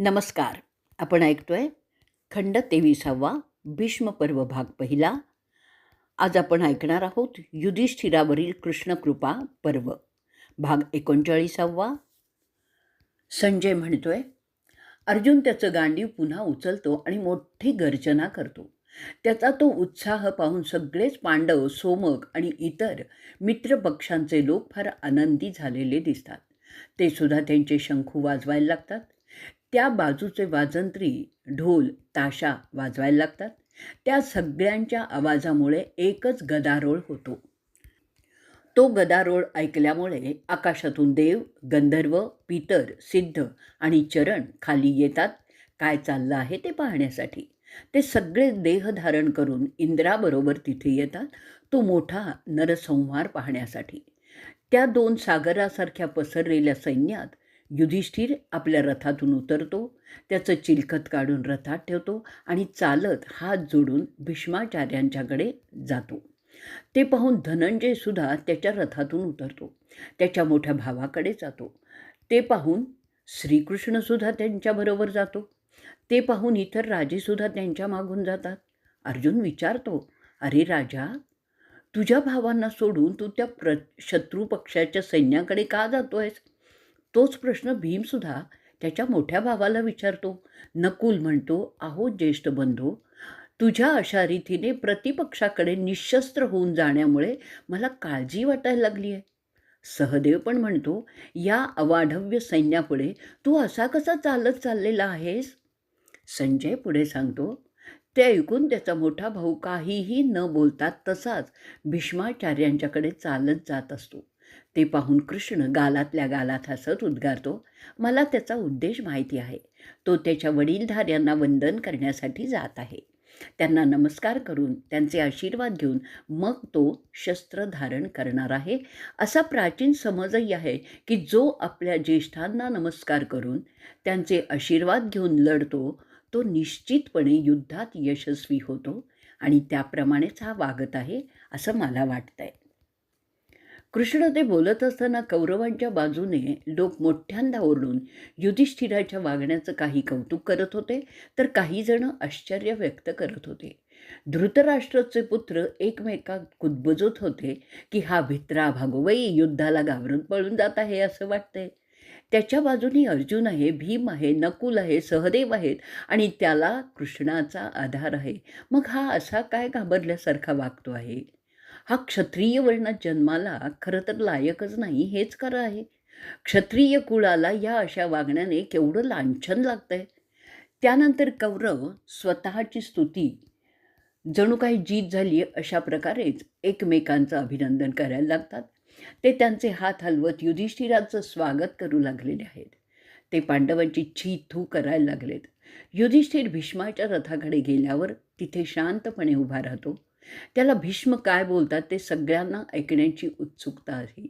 नमस्कार. आपण ऐकतोय खंड तेविसावा भीष्मपर्व भाग पहिला. आज आपण ऐकणार आहोत युधिष्ठिरावरील कृष्णकृपा पर्व. भाग एकोणचाळीसावा. संजय म्हणतोय अर्जुन त्याचं गांडीव पुन्हा उचलतो आणि मोठी गर्जना करतो. त्याचा तो उत्साह पाहून सगळेच पांडव सोमक आणि इतर मित्रपक्षांचे लोक फार आनंदी झालेले दिसतात. ते सुद्धा त्यांचे शंखू वाजवायला लागतात. त्या बाजूचे वाजंत्री ढोल ताशा वाजवायला लागतात. त्या सगळ्यांच्या आवाजामुळे एकच गदारोळ होतो. तो गदारोळ ऐकल्यामुळे आकाशातून देव गंधर्व पितर सिद्ध आणि चरण खाली येतात. काय चाललं आहे ते पाहण्यासाठी? ते सगळे देह धारण करून इंद्राबरोबर तिथे येतात. तो मोठा नरसंहार पाहण्यासाठी. त्या दोन सागरासारख्या पसरलेल्या सैन्यात युधिष्ठिर आपल्या रथातून उतरतो त्याचं चिलखत काढून रथात ठेवतो आणि चालत हात जोडून भीष्माचार्यांच्याकडे जातो. ते पाहून धनंजय सुद्धा त्याच्या रथातून उतरतो त्याच्या मोठ्या भावाकडे जातो. ते पाहून श्रीकृष्णसुद्धा त्यांच्याबरोबर जातो. ते पाहून इतर राजेसुद्धा त्यांच्या मागून जातात. अर्जुन विचारतो अरे राजा तुझ्या भावांना सोडून तू त्या प्र शत्रू पक्षाच्या सैन्याकडे का जातो आहेस तोच प्रश्न भीमसुद्धा त्याच्या मोठ्या भावाला विचारतो. नकुल म्हणतो आहो ज्येष्ठ बंधू तुझ्या अशा रीतीने प्रतिपक्षाकडे निशस्त्र होऊन जाण्यामुळे मला काळजी वाटायला लागली आहे. सहदेव पण म्हणतो या अवाढव्य सैन्यापुढे तू असा कसा चालत चाललेला आहेस? संजय पुढे सांगतो ते ऐकून त्याचा मोठा भाऊ काहीही न बोलता तसाच भीष्माचार्यांच्याकडे चालत जात असतो. ते पाहून कृष्ण गालातल्या गालात हसत उद्गारतो मला त्याचा उद्देश माहिती आहे. तो त्याच्या वडीलधाऱ्यांना वंदन करण्यासाठी जात आहे. त्यांना नमस्कार करून त्यांचे आशीर्वाद घेऊन मग तो शस्त्र धारण करणार आहे. असा प्राचीन समजही आहे की जो आपल्या ज्येष्ठांना नमस्कार करून त्यांचे आशीर्वाद घेऊन लढतो तो निश्चितपणे युद्धात यशस्वी होतो आणि त्याप्रमाणेच हा वागत आहे असं मला वाटतं आहे कृष्ण ते बोलत असताना कौरवांच्या बाजूने लोक मोठ्यांदा ओरडून युधिष्ठिराच्या वागण्याचं काही कौतुक करत होते तर काही जण आश्चर्य व्यक्त करत होते. धृतराष्ट्राचे पुत्र एकमेकात कुदबजत होते की हा भित्रा भागोबाई युद्धाला घाबरून पळून जात आहे असं वाटतंय. त्याच्या बाजूनी अर्जुन आहे भीम आहे नकुल आहे सहदेव आहेत आणि त्याला कृष्णाचा आधार आहे. मग हा असा काय घाबरल्यासारखा वागतो आहे? हा क्षत्रिय वर्णात जन्माला खरं तर लायकच नाही हेच खरं आहे. क्षत्रिय कुळाला या अशा वागण्याने केवढं लांछन लागतं आहे त्यानंतर कौरव स्वतःची स्तुती जणू काही जीत झाली अशा प्रकारेच एकमेकांचं अभिनंदन करायला लागतात. ते त्यांचे हात हलवत युधिष्ठिराचं स्वागत करू लागलेले आहेत. ते पांडवांची छी थू करायला लागलेत. युधिष्ठिर भीष्माच्या रथाकडे गेल्यावर तिथे शांतपणे उभा राहतो. त्याला भीष्म काय बोलतात ते सगळ्यांना ऐकण्याची उत्सुकता आहे.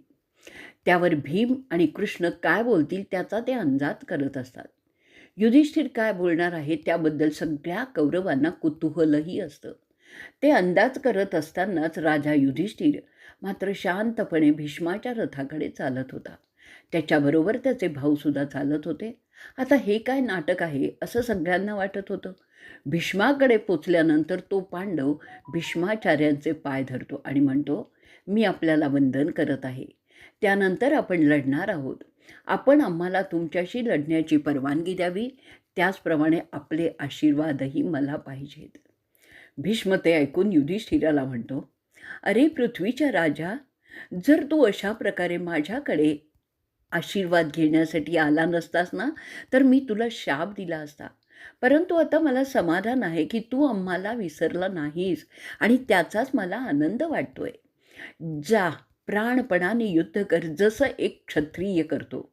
त्यावर भीम आणि कृष्ण काय बोलतील त्याचा ते अंदाज करत असतात. युधिष्ठिर काय बोलणार आहे त्याबद्दल सगळ्या कौरवांना कुतूहलही असतं. ते अंदाज करत असतानाच राजा युधिष्ठिर मात्र शांतपणे भीष्माच्या रथाकडे चालत होता. त्याच्याबरोबर त्याचे भाऊसुद्धा चालत होते. आता हे काय नाटक आहे असं सगळ्यांना वाटत होतं. भीष्माकडे पोचल्यानंतर तो पांडव भीष्माचार्यांचे पाय धरतो आणि म्हणतो मी आपल्याला वंदन करत आहे. त्यानंतर आपण लढणार आहोत. आपण आम्हाला तुमच्याशी लढण्याची परवानगी द्यावी. त्याचप्रमाणे आपले आशीर्वादही मला पाहिजेत. भीष्म ते ऐकून युधिष्ठिराला म्हणतो अरे पृथ्वीच्या राजा जर तू अशा प्रकारे माझ्याकडे आशीर्वाद घेण्यासाठी आला नसतास ना तर मी तुला शाप दिला असता. परंतु आता मला समाधान आहे की तू आम्हाला विसरला नाहीस आणि त्याचाच मला आनंद वाटतोय. जा प्राणपणाने युद्ध कर जसं एक क्षत्रिय करतो.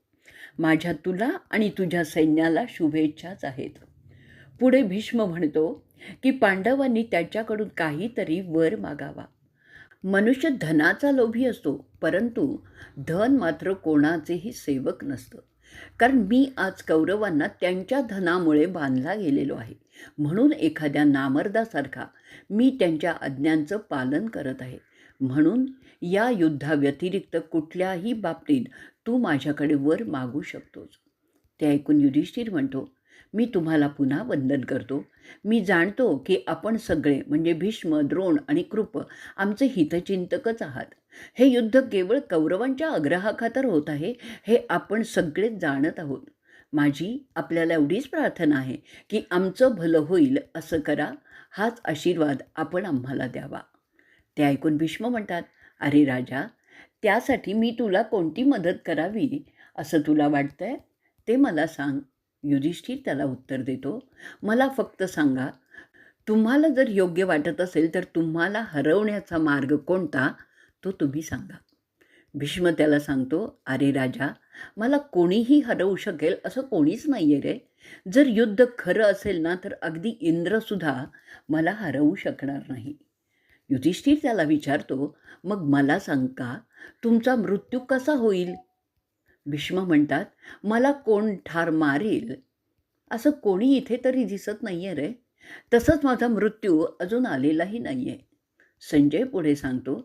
माझ्या तुला आणि तुझ्या सैन्याला शुभेच्छाच आहेत. पुढे भीष्म म्हणतो की पांडवांनी त्याच्याकडून काहीतरी वर मागावा. मनुष्य धनाचा लोभी असतो परंतु धन मात्र कोणाचेही सेवक नसतं. कारण मी आज कौरवांना त्यांच्या धनामुळे बांधला गेलेलो आहे. म्हणून एखाद्या नामर्दासारखा मी त्यांच्या आज्ञांचं पालन करत आहे. म्हणून या युद्धाव्यतिरिक्त कुठल्याही बाबतीत तू माझ्याकडे वर मागू शकतोस. ते ऐकून युधिष्ठिर म्हणतो मी तुम्हाला पुन्हा वंदन करतो. मी जाणतो की आपण सगळे म्हणजे भीष्म द्रोण आणि कृप आमचे हितचिंतकच आहात. हे युद्ध केवळ कौरवांच्या आग्रहाखातर होत आहे हे आपण सगळेच जाणत आहोत. माझी आपल्याला एवढीच प्रार्थना आहे की आमचं भलं होईल असं करा. हाच आशीर्वाद आपण आम्हाला द्यावा. ते ऐकून भीष्म म्हणतात अरे राजा त्यासाठी मी तुला कोणती मदत करावी? असं तुला वाटतंय? ते मला सांग. युधिष्ठिर त्याला उत्तर देतो मला फक्त सांगा तुम्हाला जर योग्य वाटत असेल तर तुम्हाला हरवण्याचा मार्ग कोणता तो तुम्ही सांगा. भीष्म त्याला सांगतो अरे राजा मला कोणीही हरवू शकेल असं कोणीच नाही आहे रे. जर युद्ध खरं असेल ना तर अगदी इंद्रसुद्धा मला हरवू शकणार नाही. युधिष्ठिर त्याला विचारतो मग मला सांग का तुमचा मृत्यू कसा होईल? भीष्म म्हणतात मला कोण ठार मारेल? असं कोणी इथे तरी दिसत नाही आहे रे. तसंच माझा मृत्यू अजून आलेलाही नाही आहे संजय पुढे सांगतो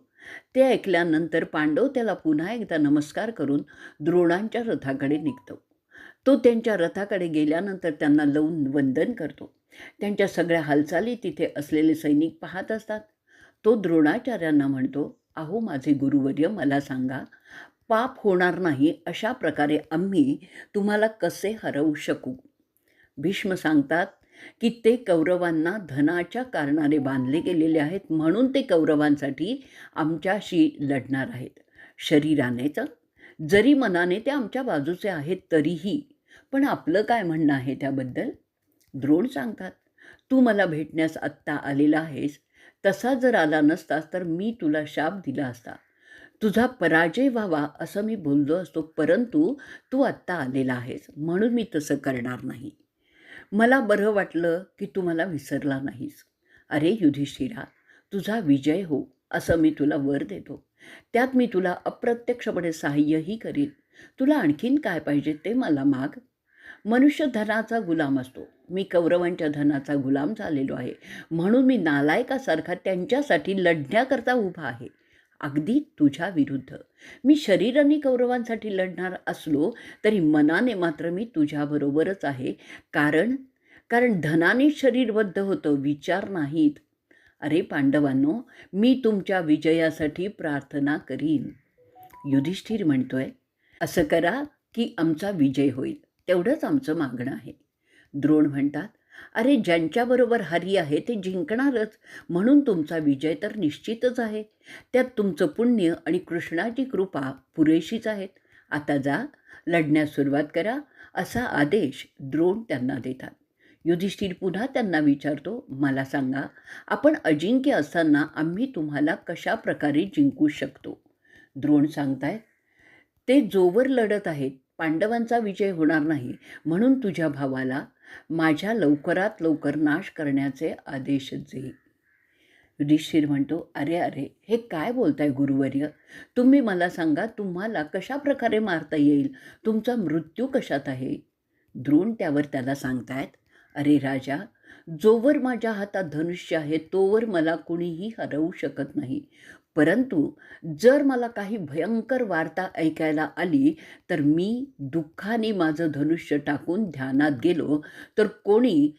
ते ऐकल्यानंतर पांडव त्याला पुन्हा एकदा नमस्कार करून द्रोणांच्या रथाकडे निघतो. तो त्यांच्या रथाकडे गेल्यानंतर त्यांना लावून वंदन करतो. त्यांच्या सगळ्या हालचाली तिथे असलेले सैनिक पाहत असतात. तो द्रोणाचार्यांना म्हणतो अहो माझे गुरुवर्य मला सांगा पाप होणार नाही अशा प्रकारे आम्ही तुम्हाला कसे हरवू शकू? भीष्म सांगतात की ते कौरवांना धनाच्या कारणाने बांधले गेलेले आहेत म्हणून ते कौरवांसाठी आमच्याशी लढणार आहेत. शरीरानेच? जरी मनाने ते आमच्या बाजूचे आहेत तरीही. पण आपलं काय म्हणणं आहे त्याबद्दल? द्रोण सांगतात तू मला भेटण्यास आत्ता आलेला आहेस. तसा जर आला नसतास तर मी तुला शाप दिला असता. तुझा पराजय व्हावा असं मी बोललो असतो परंतु तू आत्ता आलेला आहेस म्हणून मी तसं करणार नाही. मला बरं वाटलं की तू मला विसरला नाहीस. अरे युधिष्ठिरा तुझा विजय हो असं मी तुला वर देतो. त्यात मी तुला अप्रत्यक्षपणे सहाय्यही करीन. तुला आणखीन काय पाहिजे ते मला माग. मनुष्य धनाचा गुलाम असतो. मी कौरवांच्या धनाचा गुलाम झालेलो आहे. म्हणून मी नालायकासारखा त्यांच्यासाठी लढण्याकरता उभा आहे. अगदी तुझ्या विरुद्ध. मी शरीराने कौरवांसाठी लढणार असलो तरी मनाने मात्र मी तुझ्याबरोबरच आहे. कारण कारण धनाने शरीरबद्ध होतं विचार नाहीत. अरे पांडवांनो मी तुमच्या विजयासाठी प्रार्थना करीन. युधिष्ठिर म्हणतोय असं करा की आमचा विजय होईल. तेवढंच आमचं मागणं आहे. द्रोण म्हणतात अरे ज्यांच्याबरोबर हरी आहे ते जिंकणारच म्हणून तुमचा विजय तर निश्चितच आहे. त्यात तुमचं पुण्य आणि कृष्णाची कृपा पुरेशीच आहेत. आता जा लढण्यास सुरुवात करा असा आदेश द्रोण त्यांना देतात. युधिष्ठिर पुन्हा त्यांना विचारतो मला सांगा आपण अजिंक्य असताना आम्ही तुम्हाला कशा प्रकारे जिंकू शकतो? द्रोण सांगतायत ते जोवर लढत आहेत पांडवांचा विजय होणार नाही म्हणून तुझ्या भावाला माझ्या लवकरात लवकर नाश करण्याचे आदेशच देई युधिष्ठिर म्हणतो अरे अरे हे काय बोलताय गुरुवर्य? तुम्ही मला सांगा तुम्हाला कशा प्रकारे मारता येईल? तुमचा मृत्यू कशात आहे? द्रोण त्यावर त्याला सांगतायत अरे राजा जोवर माझ्या हातात धनुष्य आहे तोवर मला कुणीही हरवू शकत नाही. परंतु जर मला काही भयंकर वार्ता ऐकायला आली तर मी दुःखाने माझं धनुष्य टाकून ध्यानात गेलो तर कोणी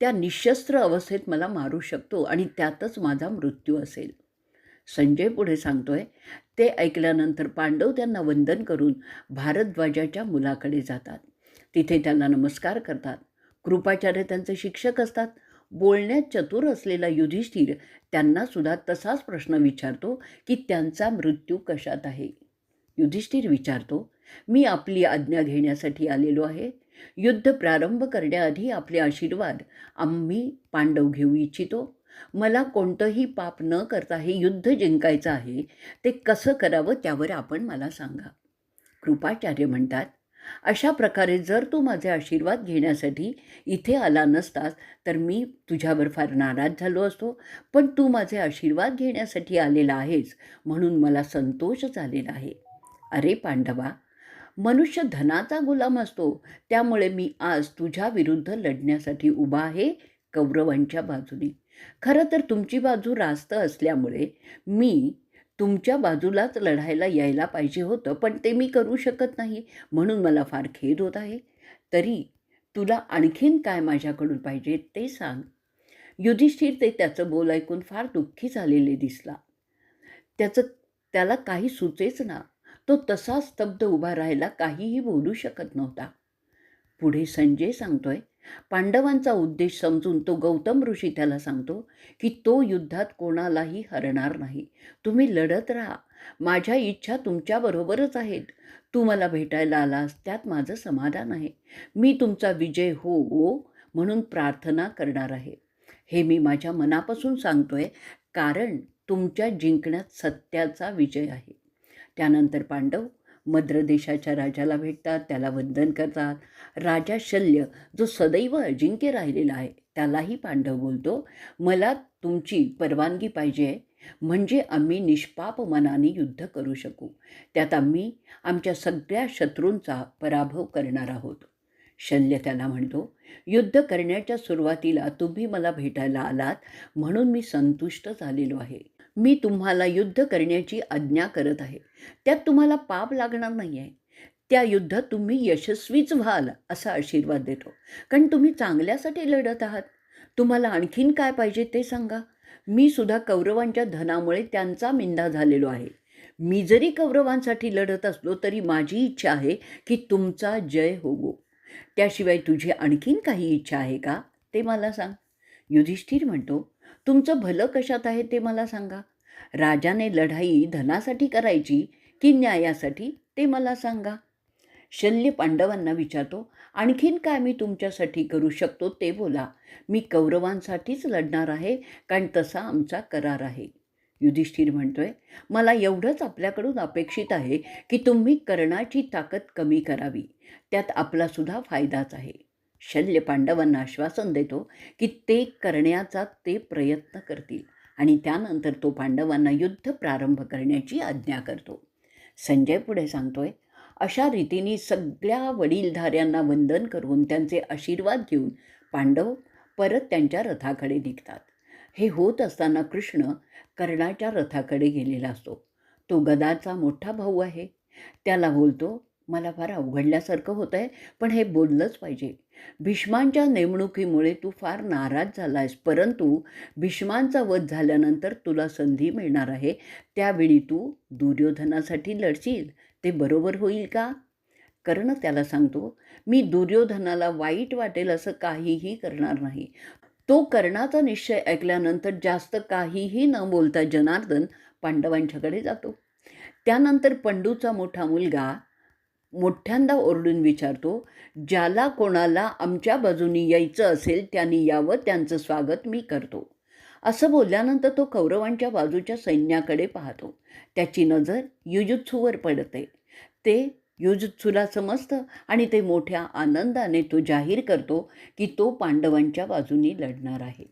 त्या निशस्त्र अवस्थेत मला मारू शकतो आणि त्यातच माझा मृत्यू असेल. संजय पुढे सांगतोय ते ऐकल्यानंतर पांडव त्यांना वंदन करून भारद्वाजाच्या मुलाकडे जातात. तिथे त्यांना नमस्कार करतात. कृपाचार्य त्यांचे शिक्षक असतात. बोलण्यात चतुर असलेला युधिष्ठिर त्यांना सुद्धा तसाच प्रश्न विचारतो की त्यांचा मृत्यू कशात आहे? युधिष्ठिर विचारतो मी आपली आज्ञा घेण्यासाठी आलेलो आहे. युद्ध प्रारंभ करण्याआधी आपले आशीर्वाद आम्ही पांडव घेऊ इच्छितो. मला कोणतंही पाप न करता हे युद्ध जिंकायचं आहे ते कसं करावं त्यावर आपण मला सांगा. कृपाचार्य म्हणतात अशा प्रकारे जर तू माझे आशीर्वाद घेण्यासाठी इथे आला नसतास तर मी तुझ्यावर फार नाराज झालो असतो. पण तू माझे आशीर्वाद घेण्यासाठी आलेला आहेस म्हणून मला संतोष झालेला आहे. अरे पांडवा मनुष्य धनाचा गुलाम असतो. त्यामुळे मी आज तुझ्या विरुद्ध लढण्यासाठी उभा आहे कौरवांच्या बाजूने. खरं तर तुमची बाजू रास्त असल्यामुळे मी तुमच्या बाजूलाच लढायला यायला पाहिजे होतं पण ते मी करू शकत नाही म्हणून मला फार खेद होत आहे. तरी तुला आणखीन काय माझ्याकडून पाहिजे ते सांग. युधिष्ठिर ते त्याचं बोल ऐकून फार दुःखी झालेले दिसला. त्याचं त्याला काही सुचेच ना. तो तसा स्तब्ध उभा राहायला काहीही बोलू शकत नव्हता. पुढे संजय सांगतोय. पांडवांचा उद्देश समजून तो गौतम ऋषी त्याला सांगतो की तो युद्धात कोणालाही हरणार नाही. तुम्ही लढत राहा. माझ्या इच्छा तुमच्याबरोबरच आहेत. तू मला भेटायला आलास त्यात माझं समाधान आहे. मी तुमचा विजय हो ओ म्हणून प्रार्थना करणार आहे. हे मी माझ्या मनापासून सांगतोय कारण तुमच्या जिंकण्यात सत्याचा विजय आहे. त्यानंतर पांडव मद्र देशाच्या राजाला भेटतात त्याला वंदन करतात. राजा शल्य जो सदैव अजिंक्य राहिलेला आहे त्यालाही पांडव बोलतो मला तुमची परवानगी पाहिजे म्हणजे आम्ही निष्पाप मनाने युद्ध करू शकू. त्यात आम्ही आमच्या सगळ्या शत्रूंचा पराभव करणार आहोत. शल्य त्याला म्हणतो युद्ध करण्याच्या सुरुवातीला तुम्ही मला भेटायला आलात म्हणून मी संतुष्ट झालेलो आहे. मी तुम्हाला युद्ध करण्याची आज्ञा करत आहे. त्यात तुम्हाला पाप लागणार नाही आहे त्या युद्धात तुम्ही यशस्वीच व्हाल असा आशीर्वाद देतो. कारण तुम्ही चांगल्यासाठी लढत आहात. तुम्हाला आणखीन काय पाहिजे ते सांगा. मी सुद्धा कौरवांच्या धनामुळे त्यांचा मिंदा झालेलो आहे. मी जरी कौरवांसाठी लढत असलो तरी माझी इच्छा आहे की तुमचा जय होवो. त्याशिवाय तुझी आणखीन काही इच्छा आहे का? ते मला सांग. युधिष्ठिर म्हणतो तुमचं भलं कशात आहे ते मला सांगा. राजाने लढाई धनासाठी करायची की न्यायासाठी ते मला सांगा. शल्य पांडवांना विचारतो आणखीन काय मी तुमच्यासाठी करू शकतो ते बोला. मी कौरवांसाठीच लढणार आहे कारण तसा आमचा करार आहे. युधिष्ठिर म्हणतोय मला एवढंच आपल्याकडून अपेक्षित आहे की तुम्ही कर्णाची ताकद कमी करावी. त्यात आपलासुद्धा फायदाच आहे. शल्य पांडवांना आश्वासन देतो की ते करण्याचा ते प्रयत्न करतील आणि त्यानंतर तो पांडवांना युद्ध प्रारंभ करण्याची आज्ञा करतो. संजय पुढे सांगतोय अशा रीतीने सगळ्या वडीलधाऱ्यांना वंदन करून त्यांचे आशीर्वाद घेऊन पांडव परत त्यांच्या रथाकडे निघतात. हे होत असताना कृष्ण कर्णाच्या रथाकडे गेलेला असतो. तो गदाचा मोठा भाऊ आहे. त्याला बोलतो मला फार अवघडल्यासारखं होतं आहे पण हे बोललंच पाहिजे. भीष्मांच्या नेमणुकीमुळे तू फार नाराज झाला आहेस परंतु भीष्मांचा वध झाल्यानंतर तुला संधी मिळणार आहे. त्यावेळी तू दुर्योधनासाठी लढशील ते बरोबर होईल का? कर्ण त्याला सांगतो मी दुर्योधनाला वाईट वाटेल असं काहीही करणार नाही. तो कर्णाचा निश्चय ऐकल्यानंतर जास्त काहीही न बोलता जनार्दन पांडवांच्याकडे जातो. त्यानंतर पंडूचा मोठा मुलगा मोठ्यांदा ओरडून विचारतो ज्याला कोणाला आमच्या बाजूनी यायचं असेल त्यांनी यावं त्यांचं स्वागत मी करतो. असं बोलल्यानंतर तो कौरवांच्या बाजूच्या सैन्याकडे पाहतो. त्याची नजर युजुत्सूवर पडते. ते युजुत्सूला समजतं आणि ते मोठ्या आनंदाने तो जाहीर करतो की तो पांडवांच्या बाजूनी लढणार आहे.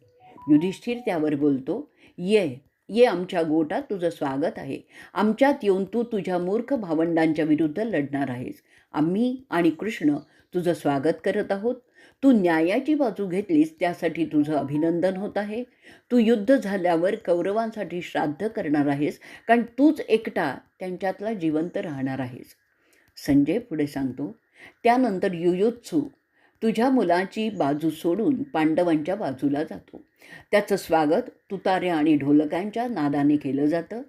युधिष्ठिर त्यावर बोलतो ये ये आमच्या गोटात तुझं स्वागत आहे. आमच्यात येऊन तू तुझ्या मूर्ख भावंडांच्या विरुद्ध लढणार आहेस. आम्ही आणि कृष्ण तुझं स्वागत करत आहोत. तू न्यायाची बाजू घेतलीस त्यासाठी तुझं अभिनंदन होत आहे. तू युद्ध झाल्यावर कौरवांसाठी श्राद्ध करणार आहेस कारण तूच एकटा त्यांच्यातला जिवंत राहणार आहेस. संजय पुढे सांगतो. त्यानंतर युयुत्सू तुझ्या मुलाची बाजू सोडून पांडवांच्या बाजूला जातो. त्याचं स्वागत तुतारे आणि ढोलकांच्या नादाने केलं जातं.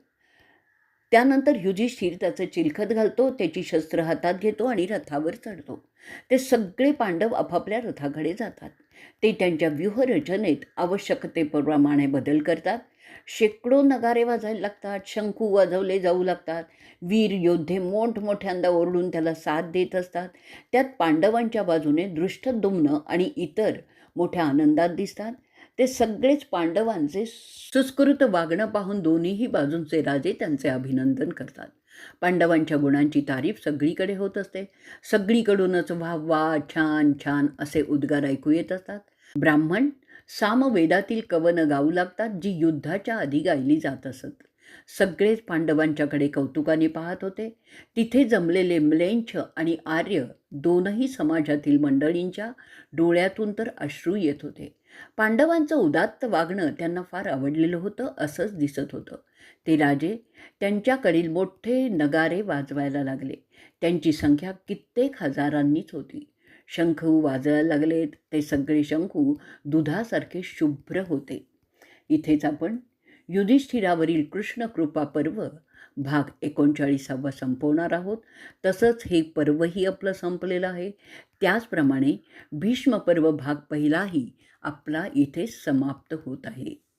त्यानंतर युधिष्ठिर त्याचं चिलखत घालतो त्याची शस्त्र हातात घेतो आणि रथावर चढतो. ते सगळे पांडव आपापल्या रथाकडे जातात. ते त्यांच्या व्यूहरचनेत आवश्यकतेप्रमाणे बदल करतात. शेकडो नगारे वाजायला लागतात शंकू वाजवले जाऊ लागतात. वीर योद्धे मोठमोठ्यांदा ओरडून त्याला साथ देत असतात. त्यात पांडवांच्या बाजूने दृष्टदुम्न आणि इतर मोठ्या आनंदात दिसतात. ते सगळेच पांडवांचे सुस्कृत वागणं पाहून दोन्हीही बाजूंचे राजे त्यांचे अभिनंदन करतात. पांडवांच्या गुणांची तारीफ सगळीकडे होत असते. सगळीकडूनच वा वा छान छान असे उद्गार ऐकू येत असतात. ब्राह्मण सामवेदातील कवनं गाऊ लागतात जी युद्धाच्या आधी गायली जात असत. सगळेच पांडवांच्याकडे कौतुकाने पाहत होते. तिथे जमलेले म्लेंछ आणि आर्य दोनही समाजातील मंडळींच्या डोळ्यातून तर अश्रू येत होते. पांडवांचं उदात्त वागणं त्यांना फार आवडलेलं होतं असंच दिसत होतं. ते राजे त्यांच्याकडील मोठे नगारे वाजवायला लागले. त्यांची संख्या कित्येक हजारांनीच होती. शंखू वाजवायला लागलेत. ते सगळे शंखू दुधासारखे शुभ्र होते. इथेच आपण युधिष्ठिरावरील कृष्ण कृपा पर्व भाग एकोणचाळीसावा संपवणार आहोत. तसंच हे पर्वही आपलं संपलेलं आहे. त्याचप्रमाणे भीष्म पर्व भाग पहिलाही आपला इथे समाप्त होत आहे.